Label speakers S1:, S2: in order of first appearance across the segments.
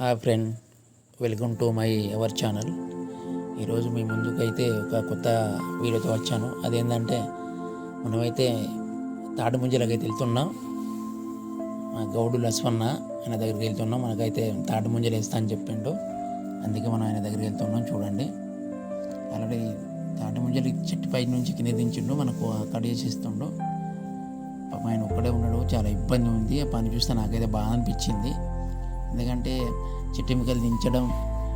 S1: Hi friend welcome to my our channel. ఈరోజు మీ ముందుకైతే ఒక కొత్త వీడియోతో వచ్చాను. అదేంటంటే మనమైతే తాటిముంజలకైతే వెళ్తున్నాం. మా గౌడు లస్వన్న ఆయన దగ్గరికి వెళ్తున్నాం. మనకైతే తాటిముంజలు వేస్తా అని చెప్పిండు. అందుకే మనం ఆయన దగ్గరికి వెళ్తున్నాం. చూడండి. ఆల్రెడీ తాటిముంజలు చెట్టు పై నుంచి కింద దించిండు. మనకు కట్ చేసి పాప ఆయన ఒక్కడే ఉన్నాడు. చాలా ఇబ్బంది ఉంది. ఆ పని చూస్తే నాకైతే బాగా అనిపించింది. ఎందుకంటే చిట్టిమికలు దించడం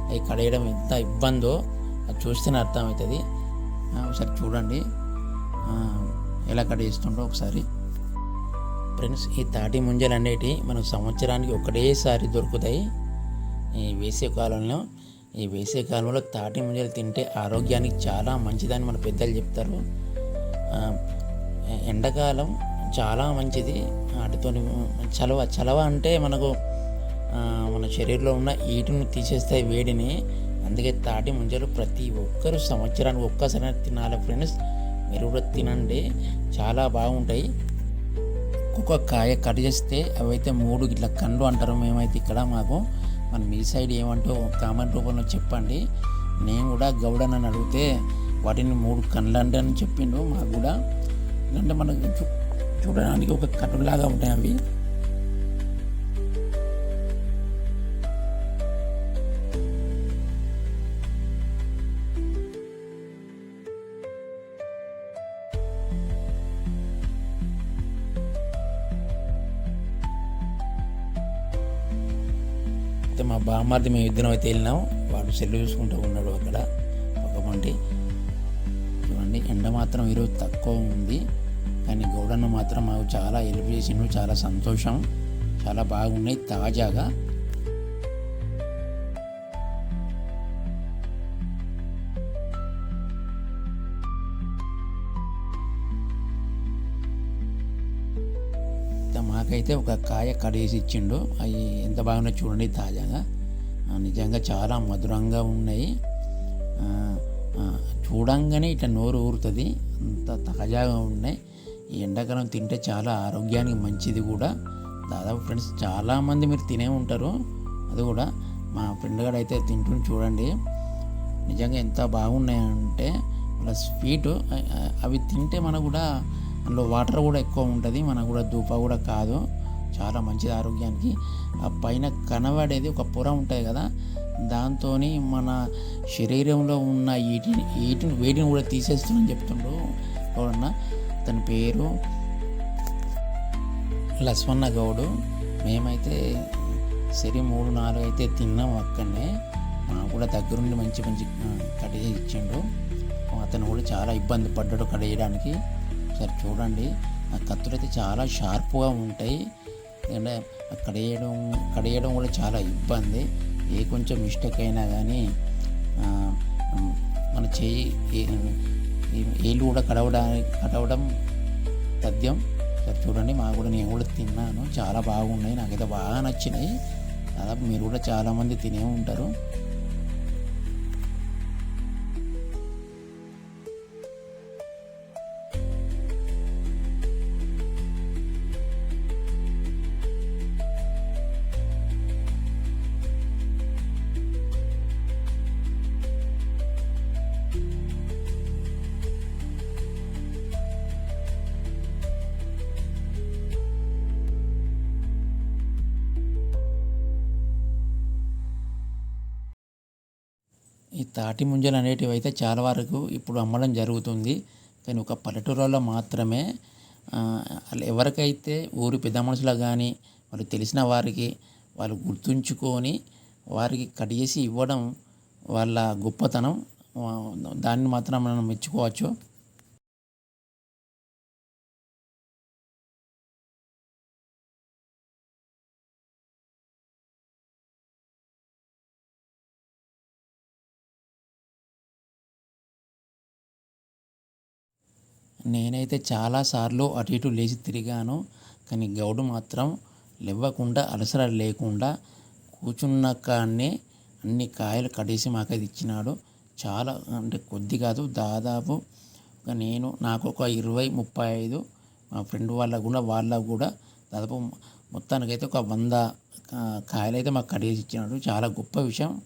S1: అవి కడేయడం ఎంత ఇబ్బందో అది చూస్తేనే అర్థమవుతుంది. ఒకసారి చూడండి. ఎలా కడేస్తుండో ఒకసారి. ఫ్రెండ్స్ ఈ తాటి ముంజలు అనేటి మనం సంవత్సరానికి ఒకటేసారి దొరుకుతాయి. ఈ వేసవికాలంలో ఈ వేసవికాలంలో తాటి ముంజలు తింటే ఆరోగ్యానికి చాలా మంచిదని మన పెద్దలు చెప్తారు. ఎండాకాలం చాలా మంచిది. వాటితో చలవ చలవ అంటే మనకు మన శరీరంలో ఉన్న ఈటును తీసేస్తాయి వేడిని. అందుకే తాటి ముంజలు ప్రతి ఒక్కరు సంవత్సరానికి ఒక్కసారి తినాలి ఫ్రెండ్స్. మీరు కూడా తినండి. చాలా బాగుంటాయి. ఒక్కొక్క కాయ కట్ చేస్తే అవైతే మూడు ఇట్లా కండ్లు అంటారు మేమైతే ఇక్కడ మాకు. మన మీ సైడ్ ఏమంటో కామెంట్ రూపంలో చెప్పండి. నేను కూడా గౌడనని అడిగితే వాటిని మూడు కండ్లు అంటే అని చెప్పిండు. మాకు కూడా ఎందుకంటే మనకు చూడడానికి ఒక కన్నులాగా ఉంటాయి అవి. మా బామ్మారిది మేము ఇద్దరం అయితే వెళ్ళినాం. వాడు సెల్లు చూసుకుంటూ ఉన్నాడు అక్కడ ఒక చూడండి ఎండ మాత్రం ఈరోజు తక్కువ ఉంది. కానీ గౌడన్న మాత్రం మాకు చాలా హెల్ప్ చేసిండు చాలా సంతోషం. చాలా బాగున్నాయి తాజాగా. మాకైతే ఒక కాయ కడేసి ఇచ్చిండు అవి ఎంత బాగున్నాయి చూడండి తాజాగా. నిజంగా చాలా మధురంగా ఉన్నాయి. చూడంగానే ఇట్లా నోరు ఊరుతుంది. అంత తాజాగా ఉన్నాయి. ఈ ఎండాకాలం తింటే చాలా ఆరోగ్యానికి మంచిది కూడా. దాదాపు ఫ్రెండ్స్ చాలామంది మీరు తినే ఉంటారు. అది కూడా మా ఫ్రెండ్ గారు అయితే తింటుంది చూడండి. నిజంగా ఎంత బాగున్నాయంటే ప్లస్ స్వీట్ అవి తింటే మనకు కూడా అందులో వాటర్ కూడా ఎక్కువ ఉంటుంది మనకు కూడా దూప కూడా కాదు. చాలా మంచిది ఆరోగ్యానికి. ఆ పైన కనబడేది ఒక పొర ఉంటుంది కదా దాంతో మన శరీరంలో ఉన్న వీటిని ఈటిని వేటిని కూడా తీసేస్తుందని చెప్తుండ్రు ఎవరన్నా తన పేరు లస్వన్న గౌడు. మేమైతే సరి మూడు నాలుగు అయితే తిన్నాం అక్కడనే. మాకు కూడా దగ్గరుండి మంచి మంచి కట్ చేసి ఇచ్చిండు అతను కూడా చాలా ఇబ్బంది పడ్డాడు కడేయడానికి సరే చూడండి. ఆ కత్తులు అయితే చాలా షార్ప్గా ఉంటాయి. ఎందుకంటే కడియడం కడియడం కూడా చాలా ఇబ్బంది. ఏ కొంచెం మిస్టేక్ అయినా కానీ మన చేయి ఏళ్ళు కూడా కడవడానికి కడవడం తథ్యం. చూడండి మా కూడా నేను కూడా తిన్నాను. చాలా బాగున్నాయి. నాకైతే బాగా నచ్చినాయి. దాదాపు మీరు కూడా చాలామంది తినే ఉంటారు. ఈ తాటి ముంజలు అనేటివి అయితే చాలా వరకు ఇప్పుడు అమ్మడం జరుగుతుంది. కానీ ఒక పల్లెటూరులో మాత్రమే అలా ఎవరికైతే ఊరి పెద్ద మనుషులకు కానీ వాళ్ళు తెలిసిన వారికి వాళ్ళు గుర్తుంచుకొని వారికి కట్ చేసి ఇవ్వడం వాళ్ళ గొప్పతనం. దాన్ని మాత్రం మనం మెచ్చుకోవచ్చు. నేనైతే చాలాసార్లు అటు ఇటు లేచి తిరిగాను. కానీ గౌడు మాత్రం లేవ్వకుండా అలసర లేకుండా కూర్చున్న కాడనే అన్ని కాయలు కడేసి మాకైతే ఇచ్చినాడు. చాలా అంటే కొద్ది కాదు దాదాపు ఒక నేను నాకు ఒక ఇరవై ముప్పై ఐదు మా ఫ్రెండ్ వాళ్ళకు కూడా వాళ్ళకు కూడా దాదాపు మొత్తానికైతే ఒక వంద కాయలైతే మాకు కడిగేసి ఇచ్చినాడు. చాలా గొప్ప విషయం.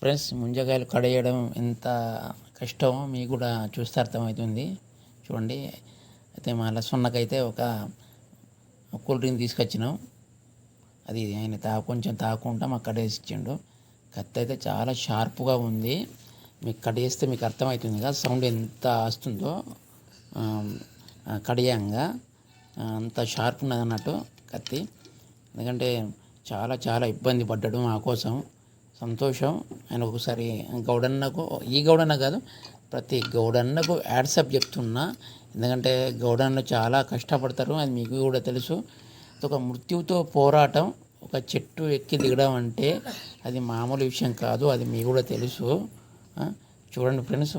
S1: ఫ్రెండ్స్ ముంజకాయలు కడేయడం ఎంత కష్టమో మీకు కూడా చూస్తే అర్థమవుతుంది. చూడండి అయితే మా లస్వన్నకైతే ఒక కూల్ డ్రింక్ తీసుకొచ్చినాం. అది ఆయన తా కొంచెం తాకుండా మాకు కడేసి ఇచ్చిండు. కత్తి అయితే చాలా షార్ప్గా ఉంది. మీకు కడిగేస్తే మీకు అర్థమవుతుంది కదా సౌండ్ ఎంత వస్తుందో. కడియంగా. అంత షార్ప్ ఉన్నది అన్నట్టు కత్తి. ఎందుకంటే చాలా చాలా ఇబ్బంది పడ్డాడు మా కోసం. సంతోషం. ఆయన ఒకసారి గౌడన్నకు ఈ గౌడన్న కాదు ప్రతి గౌడన్నకు యాడ్సప్ చెప్తున్నా. ఎందుకంటే గౌడన్న చాలా కష్టపడతారు అది మీకు కూడా తెలుసు. ఒక మృత్యువుతో పోరాటం ఒక చెట్టు ఎక్కి దిగడం అంటే అది మామూలు విషయం కాదు అది మీకు కూడా తెలుసు. చూడండి ఫ్రెండ్స్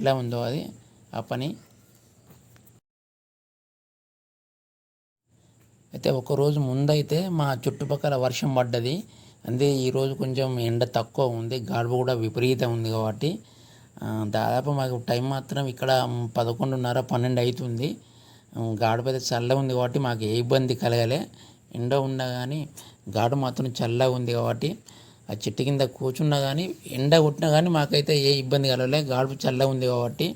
S1: ఎలా ఉందో అది ఆ పని. అయితే ఒక రోజు ముందైతే మా చుట్టుపక్కల వర్షం పడ్డది. అంతే ఈరోజు కొంచెం ఎండ తక్కువ ఉంది గాడుపు కూడా విపరీతం ఉంది కాబట్టి దాదాపు మాకు టైం మాత్రం ఇక్కడ పదకొండున్నర పన్నెండు అవుతుంది గాడుపు అయితే చల్లగా ఉంది కాబట్టి మాకు ఏ ఇబ్బంది కలగలే. ఎండ ఉన్నా కానీ గాడు మాత్రం చల్లగా ఉంది కాబట్టి ఆ చెట్టు కింద కూర్చున్నా కానీ ఎండ కొట్టినా కానీ మాకైతే ఏ ఇబ్బంది కలగలే. గాడుపు చల్లగా ఉంది కాబట్టి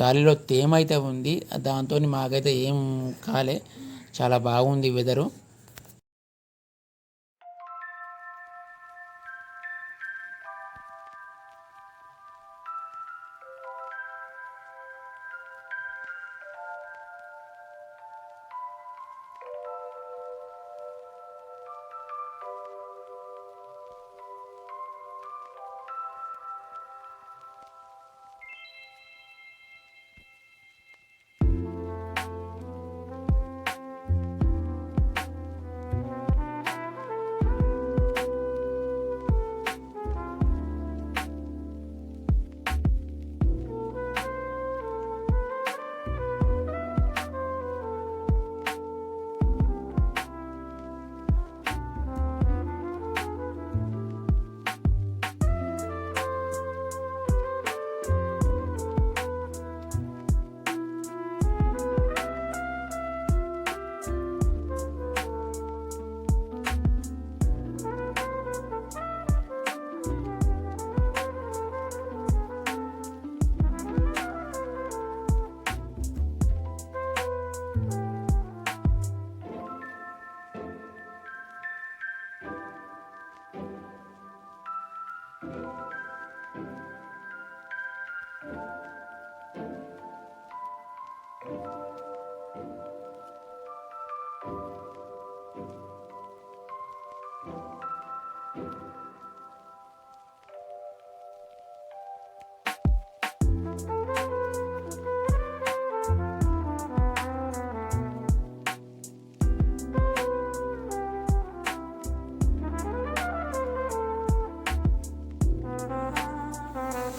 S1: గాలిలో తేమ అయితే ఉంది దాంతో మాకైతే ఏం కాలే. చాలా బాగుంది వెదరు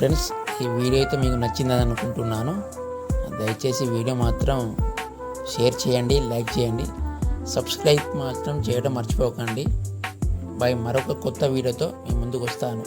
S1: ఫ్రెండ్స్ ఈ వీడియో అయితే మీకు నచ్చిందని అనుకుంటున్నాను. దయచేసి వీడియో మాత్రం షేర్ చేయండి లైక్ చేయండి. సబ్స్క్రైబ్ మాత్రం చేయడం మర్చిపోకండి. బై మరొక కొత్త వీడియోతో మీ ముందుకు వస్తాను.